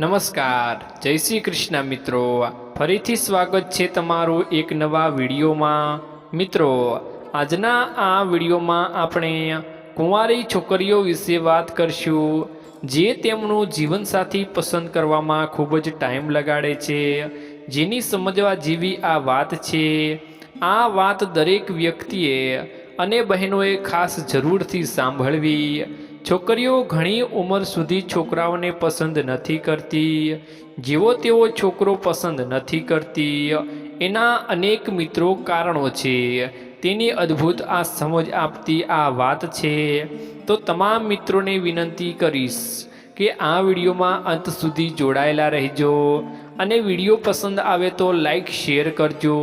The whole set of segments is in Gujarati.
નમસ્કાર. જય શ્રી કૃષ્ણ મિત્રો. ફરીથી સ્વાગત છે તમારું એક નવા વિડીયોમાં. મિત્રો, આજના આ વિડીયોમાં આપણે કુંવારી છોકરીઓ વિશે વાત કરશું, જે તેમનું જીવનસાથી પસંદ કરવામાં ખૂબ જ ટાઈમ લગાડે છે. જેની સમજવા જેવી આ વાત છે. આ વાત દરેક વ્યક્તિએ અને બહેનોએ ખાસ જરૂરથી સાંભળવી. છોકરીઓ ઘણી ઉંમર સુધી છોકરાઓને પસંદ નથી કરતી. જેવો તેવો છોકરો પસંદ નથી કરતી. એના અનેક મિત્રો કારણો છે. તેની અદ્ભુત આ સમજ આપતી આ વાત છે. તો તમામ મિત્રોને વિનંતી કરીશ કે આ વિડીયોમાં અંત સુધી જોડાયેલા રહેજો. અને વીડિયો પસંદ આવે તો લાઈક, શેર કરજો.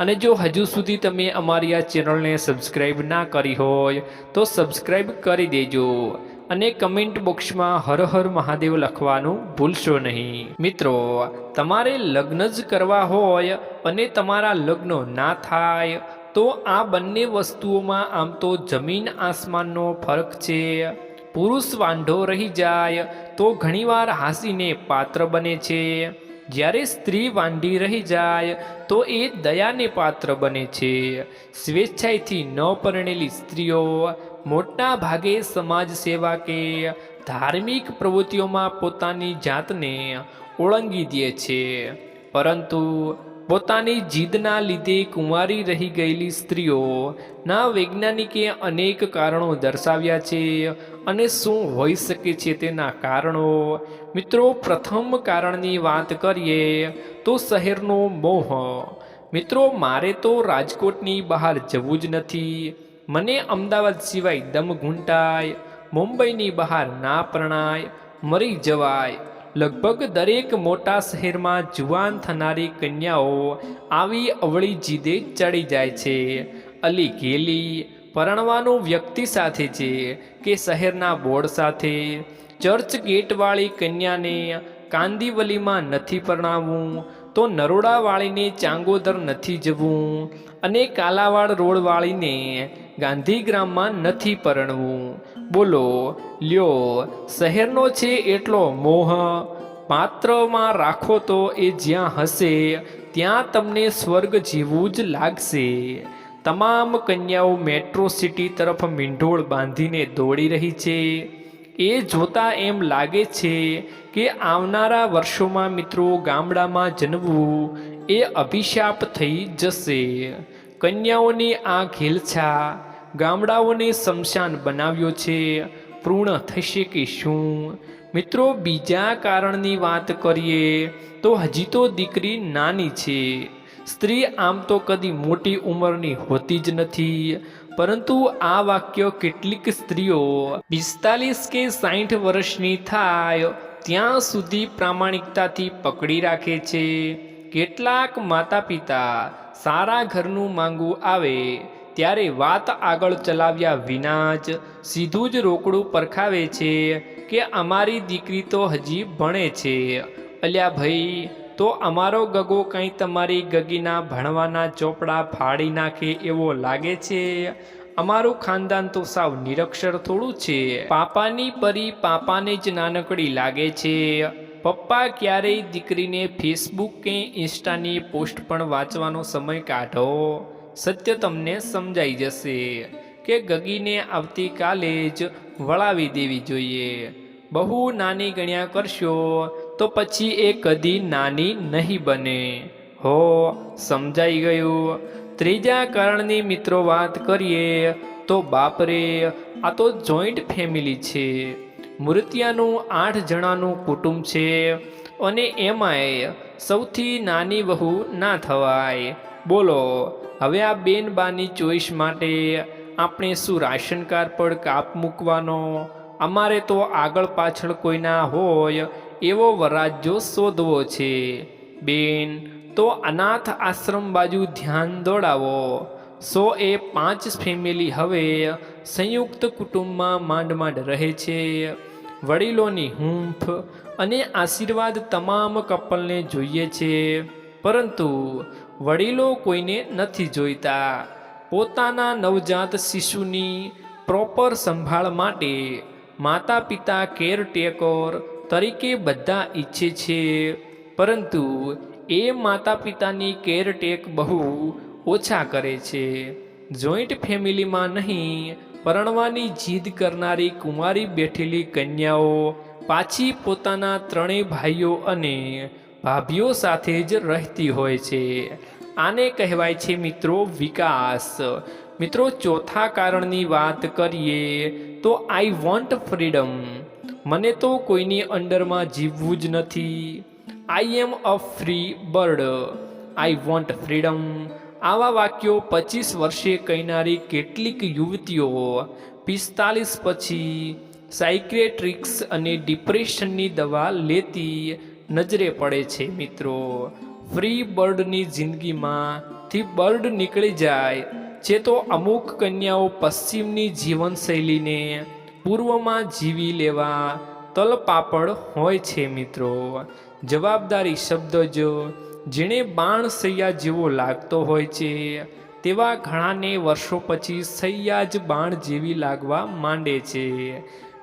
અને જો હજુ સુધી તમે અમારી આ ચેનલને સબસ્ક્રાઈબ ના કરી હોય, તો સબસ્ક્રાઈબ કરી દેજો અને કમેન્ટ બોક્સમાં હર હર મહાદેવ લખવાનું ભૂલશો નહીં. મિત્રો, તમારે લગ્ન જ કરવા હોય અને તમારા લગ્ન ના થાય, તો આ બંને વસ્તુઓમાં આમ તો જમીન આસમાનનો ફરક છે. પુરુષ વાંઢો રહી જાય, તો ઘણીવાર હાંસીને પાત્ર બને છે. જ્યારે સ્ત્રી વાંઢી રહી જાય, તો એ દયાને પાત્ર બને છે. સ્વેચ્છાએથી ન પરણેલી સ્ત્રીઓ મોટા ભાગે સમાજ સેવા કે ધાર્મિક પ્રવૃત્તિઓમાં પોતાની જાતને ઓળંગી દે છે. પરંતુ પોતાની જીદના લીધે કુંવારી રહી ગયેલી સ્ત્રીઓના વૈજ્ઞાનિકે અનેક કારણો દર્શાવ્યા છે. અને શું હોઈ શકે છે તેના કારણો? મિત્રો, પ્રથમ કારણની વાત કરીએ તો શહેરનો મોહ. મિત્રો, મારે તો રાજકોટની બહાર જવું જ નથી. મને અમદાવાદ સિવાય દમ ઘૂંટાય, મુંબઈની બહાર ના પ્રણાય, મરી જવાય. લગભગ દરેક મોટા શહેરમાં જુવાન થનારી કન્યાઓ આવી અવળી જીદે ચડી જાય છે. અલી ઘેલી પરણવાનું વ્યક્તિ સાથે છે કે શહેરના બોર્ડ સાથે? ચર્ચ ગેટવાળી કન્યાને કાંદીવલીમાં નથી પરણાવવું, તો નરોડાવાળીને ચાંગોદર નથી જવું અને કાલાવાડ રોડવાળીને ગાંધીગ્રામમાં નથી પરણવું. બોલો, લ્યો, શહેરનો છે એટલો મોહ, પાત્રમાં રાખો તો એ જ્યાં હશે, ત્યાં તમને સ્વર્ગ જેવું જ લાગશે. તમામ કન્યાઓ મેટ્રો સિટી તરફ મીંઢોળ બાંધીને દોડી રહી છે. એ જોતા એમ લાગે છે કે આવનારા વર્ષોમાં મિત્રો ગામડામાં જન્મવું એ અભિશાપ થઈ જશે. કન્યાઓની આ ઘેલછા ગામડાઓને શમશાન બનાવ્યો છે. પૂર્ણ થશે કે શું? મિત્રો, બીજા કારણની વાત કરીએ તો હજી તો દીકરી નાની છે. સ્ત્રી આમ તો કદી મોટી ઉંમરની હોતી જ નથી. પરંતુ આ વાક્ય કેટલીક સ્ત્રીઓ પિસ્તાલીસ કે સાઠ વર્ષની થાય, ત્યાં સુધી પ્રામાણિકતાથી પકડી રાખે છે. કેટલાક માતા પિતા સારા ઘરનું માંગવું આવે, ત્યારે વાત આગળ ચલાવ્યા વિના જ સીધું જ રોકડું પરખાવે છે કે અમારી દીકરી તો હજી ભણે છે. અલ્યા ભાઈ તો અમારો ગગો કંઈ તમારી ગગીના ભણવાના ચોપડા ફાડી નાખે એવો લાગે છે? અમારું ખાનદાન તો સાવ નિરક્ષર થોડું છે. પાપાની પરી પાપાને જ નાનકડી લાગે છે. પપ્પા ક્યારેય દીકરીને ફેસબુક કે ઇન્સ્ટાની પોસ્ટ પણ વાંચવાનો સમય કાઢો. સત્ય તમને સમજાઈ જશે કે ગગીને આવતીકાલે જ વળાવી દેવી જોઈએ. બહુ નાની ગણ્યા કરશો તો પછી એ કદી નાની નહીં બને. હો, સમજાઈ ગયું. ત્રીજા કારણની મિત્રો વાત કરીએ તો બાપરે, આ તો જોઈન્ટ ફેમિલી છે. મૂર્તિયાનું આઠ જણાનું કુટુંબ છે અને એમાંય સૌથી નાની વહુ ના થવાય. બોલો, હવે આ બેનબાની ચોઈસ માટે આપણે શું રાશન કાર્ડ પર કાપ મૂકવાનો? અમારે તો આગળ પાછળ કોઈના હોય એવો વરાજો શોધવો છે. બેન, તો અનાથ આશ્રમ બાજુ ધ્યાન દોડાવો. સો એ પાંચ ફેમિલી હવે સંયુક્ત કુટુંબમાં માંડ માંડ રહે છે. વડીલોની હૂંફ અને આશીર્વાદ તમામ કપલને જોઈએ છે. પરંતુ વડીલો કોઈને નથી જોઈતા. પોતાના નવજાત શિશુની પ્રોપર સંભાળ માટે માતા પિતા કેરટેકર તરીકે બધા ઈચ્છે છે, પરંતુ એ માતા પિતાની કેરટેક બહુ ઓછા કરે છે. જોઈન્ટ ફેમિલીમાં નહીં, પરણવાની જીદ કરનારી કુંવારી બેઠેલી કન્યાઓ, પાછી પોતાના ત્રણેય ભાઈઓ અને ભાભીઓ સાથે જ રહેતી હોય છે. આને કહેવાય છે મિત્રો વિકાસ. મિત્રો, ચોથા કારણની વાત કરીએ તો આઈ વોન્ટ ફ્રીડમ મને તો કોઈની અંડરમાં જીવવું જ નથી. I am a free bird I want freedom આવા વાક્યો પચીસ વર્ષે કહેનારી કેટલીક યુવતીઓ પિસ્તાલીસ પછી સાયક્રેટ્રિક્સ અને ડિપ્રેશનની દવા લેતી નજરે પડે છે મિત્રો. ફ્રી બર્ડની જિંદગીમાંથી બર્ડ નીકળી જાય. છે તો અમુક કન્યાઓ પશ્ચિમની જીવનશૈલીને પૂર્વમાં જીવી લેવા તલપાપડ હોય છે મિત્રો. જવાબદારી શબ્દ જ. જેણે બાણ સૈયા જેવો લાગતો હોય છે, તેવા ઘણાને વર્ષો પછી સૈયા જ બાણ જેવી લાગવા માંડે છે.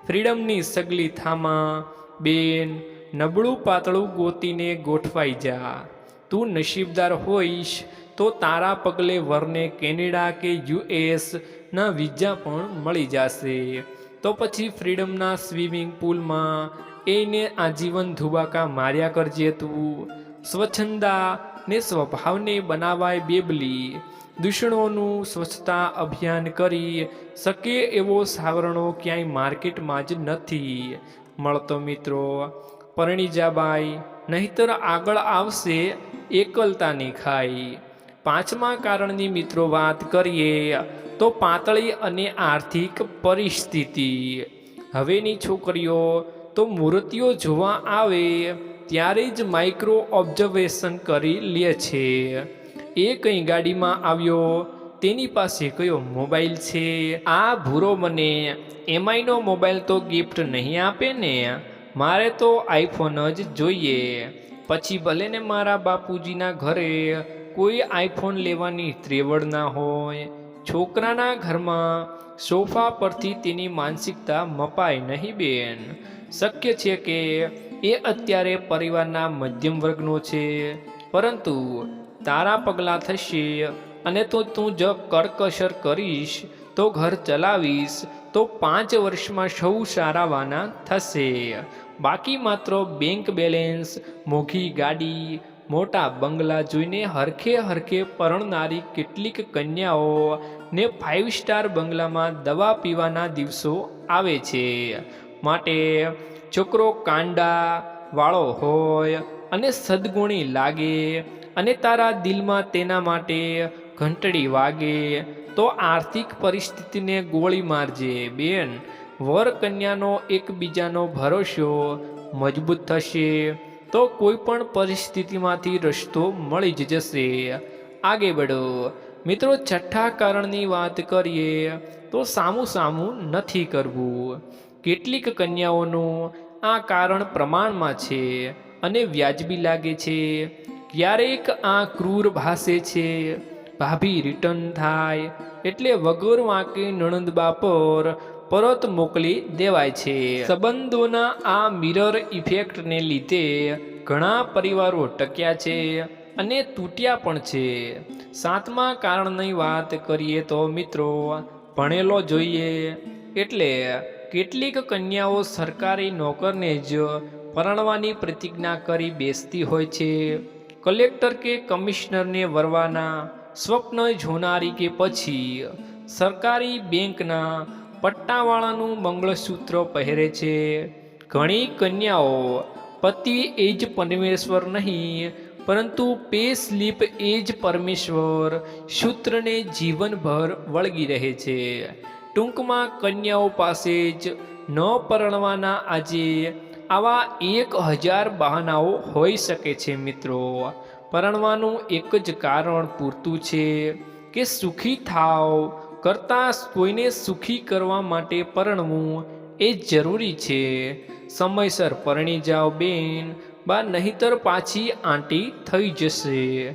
ફ્રીડમની સગલી થામાં, બેન, નબળું પાતળું ગોતીને ગોઠવાઈ જા. તું નસીબદાર હોઈશ તો તારા પગલે વરને કેનેડા કે યુએસના વિઝા પણ મળી જશે. તો પછી ફ્રીડમના સ્વિમિંગ પુલમાં એને આજીવન ધુબાકા માર્યા કરજે તું. સ્વચ્છંદા ને સ્વભાવને બનાવાય બેબલી. દૂષણોનું સ્વચ્છતા અભિયાન કરી શકે એવો સાવરણો ક્યાંય માર્કેટમાં જ નથી. મળતો મિત્રો, પરણીજાબાઈ, નહીતર આગળ આવશે એકલતાની ખાઈ. પાંચમા કારણની મિત્રો વાત કરીએ તો પાતળી અને આર્થિક પરિસ્થિતિ. હવેની છોકરીઓ તો મૂર્તિઓ જોવા આવે ત્યારે જ માઇક્રો ઓબ્ઝર્વેશન કરી લે છે. એ કઈ ગાડીમાં આવ્યો, તેની પાસે કયો મોબાઈલ છે? આ ભૂરો મને એમઆઈનો મોબાઈલ તો ગિફ્ટ નહીં આપે ને? મારે તો આઈફોન જ જોઈએ. પછી ભલે ને મારા બાપુજીના ઘરે કોઈ આઈફોન લેવાની ત્રેવડ ના હોય છોકરાના ઘરમાં સોફા પરથી તેની માનસિકતા મપાય નહીં બેન. શક્ય છે કે એ અત્યારે પરિવારના મધ્યમ વર્ગનો છે. પરંતુ તારા પગલાં થશે અને તો તું જ કરકસર કરીશ, તો ઘર ચલાવીશ, તો પાંચ વર્ષમાં સૌ સારાવાના થશે. બાકી માત્ર બેંક બેલેન્સ મોઘી ગાડી મોટા બંગલા જોઈને હરખે હરખે પરણનારી કેટલીક કન્યાઓ ને ફાઇવ સ્ટાર બંગલામાં દવા પીવાના દિવસો આવે છે. માટે છોકરો કાંડા વાળો હોય અને સદગુણી લાગે અને તારા દિલમાં તેના માટે ઘંટડી વાગે, તો આર્થિક પરિસ્થિતિને ગોળી મારજે બેન. વર કન્યાનો એકબીજાનો ભરોસો મજબૂત થશે. તો કોઈ પણ પરિસ્થિતિમાંથી રસ્તો મળી જ જશે. આગે બઢો. મિત્રો, છઠ્ઠા કારણની વાત કરીએ તો સામું સામું નથી કરવું. કેટલીક કન્યાઓનું આ કારણ પ્રમાણમાં છે અને વ્યાજબી લાગે છે. ક્યારેક આ ક્રૂર ભાસે છે. ભાભી રિટર્ન થાય એટલે વગર વાંકે નણંદબા પર પરત મોકલી દેવાય છે. સંબંધોના આ મિરર ઇફેક્ટને લીધે ઘણા પરિવારો ટક્યા છે અને તૂટ્યા પણ છે. સાતમા કારણની વાત કરીએ તો મિત્રો, ભણેલો જોઈએ એટલે કેટલીક કન્યાઓ સરકારી નોકરને જ પરણવાની પ્રતિજ્ઞા કરી બેસતી હોય છે. કલેક્ટર કે કમિશનરને વરવાના સ્વપ્ન જોનારી કે પછી સરકારી બેંકના પટ્ટાવાળાનું મંગળસૂત્ર પહેરે છે. ઘણી કન્યાઓ પતિ એ જ પરમેશ્વર નહીં, પરંતુ પે સ્લીપ એ જ પરમેશ્વર સૂત્રને જીવનભર વળગી રહે છે. ટૂંકમાં કન્યાઓ પાસે જ ન પરણવાના આજે આવા એક હજાર બહાનાઓ હોઈ શકે છે મિત્રો. પરણવાનું એક જ કારણ પૂરતું છે કે સુખી થાવ કરતાં કોઈને સુખી કરવા માટે પરણવું એ જરૂરી છે. સમયસર પરણી જાઓ બેન, બા નહીતર પાછી આંટી થઈ જશે.